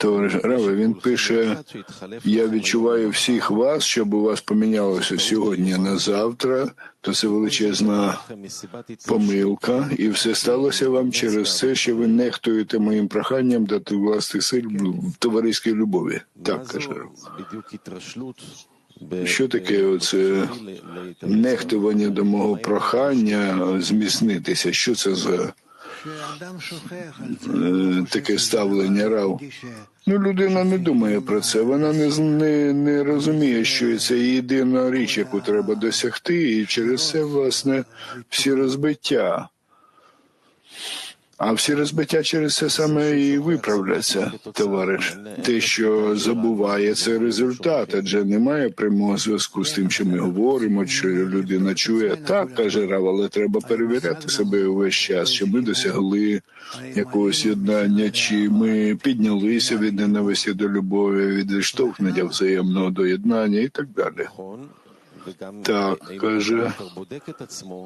Товариш Раве, він пише: я відчуваю всіх вас, щоб у вас помінялося сьогодні на завтра, то це величезна помилка, і все сталося вам через це, що ви нехтуєте моїм проханням дати власних сил в товариській любові. Так каже. Що таке оце нехтування до мого прохання зміцнитися? Що це за е, таке ставлення рав? Ну, людина не думає про це. Вона не, не, не розуміє, що це єдина річ, яку треба досягти, і через це, власне, всі розбиття. А всі розбиття через це саме і виправляться, товариш. Те, що забуває, це результат, адже немає прямого зв'язку з тим, що ми говоримо, що людина чує. Так каже Рав, але треба перевіряти себе увесь час, що ми досягли якогось єднання, чи ми піднялися від ненависті до любові, від відштовхнення взаємного до єднання і так далі. Так, каже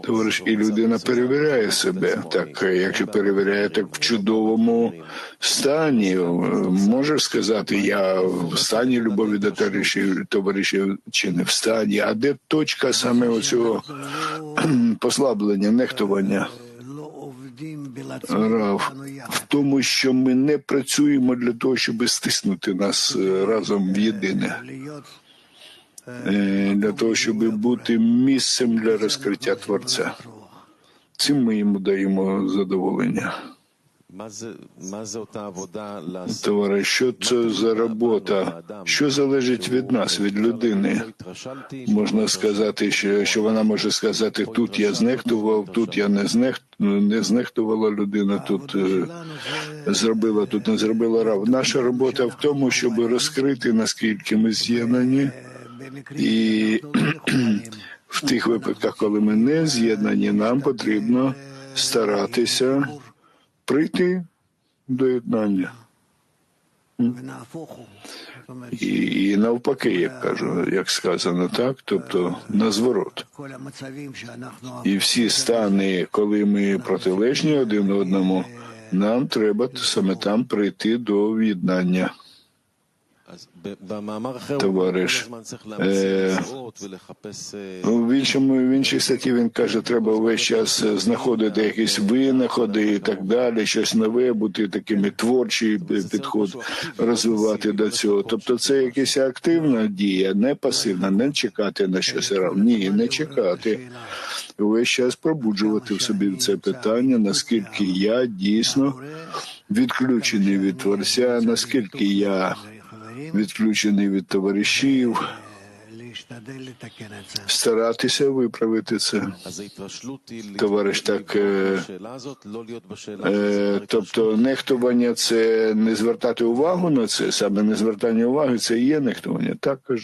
Товариш, і людина перевіряє себе. Так, якщо перевіряє так в чудовому стані, е, може сказати, я в стані любові до товаришів, товаришів чи не в стані, а де точка саме оцього послаблення, нехтування? Рав, в тому, що ми не працюємо для того, щоб стиснути нас е, разом в єдине, для того, щоб бути місцем для розкриття Творця. Цим ми йому даємо задоволення. Товариш, що це за робота? Що залежить від нас, від людини? Можна сказати, що, що вона може сказати, тут я знехтував, тут я не знехт, не знехтувала людина, тут е, зробила, тут не зробила рав. Наша робота в тому, щоб розкрити, наскільки ми з'єднані, і в тих випадках, коли ми не з'єднані, нам потрібно старатися прийти до єднання. І, і навпаки, як кажу, як сказано так, тобто на зворот. І всі стани, коли ми протилежні один одному, нам треба саме там прийти до в'єднання. Товариш, В іншому в іншій статті він каже, треба весь час знаходити якісь винаходи і так далі, щось нове, бути такими творчий підход, розвивати до цього. Тобто, це якась активна дія, не пасивна, не чекати на щось рав. Ні, не чекати. Весь час пробуджувати в собі це питання, наскільки я дійсно відключений від творця, наскільки я відключений від товаришів, старатися виправити це. Товариш, так е, Е, тобто нехтування це не звертати увагу на це, саме не звертання уваги, це і є нехтування. Так кажу.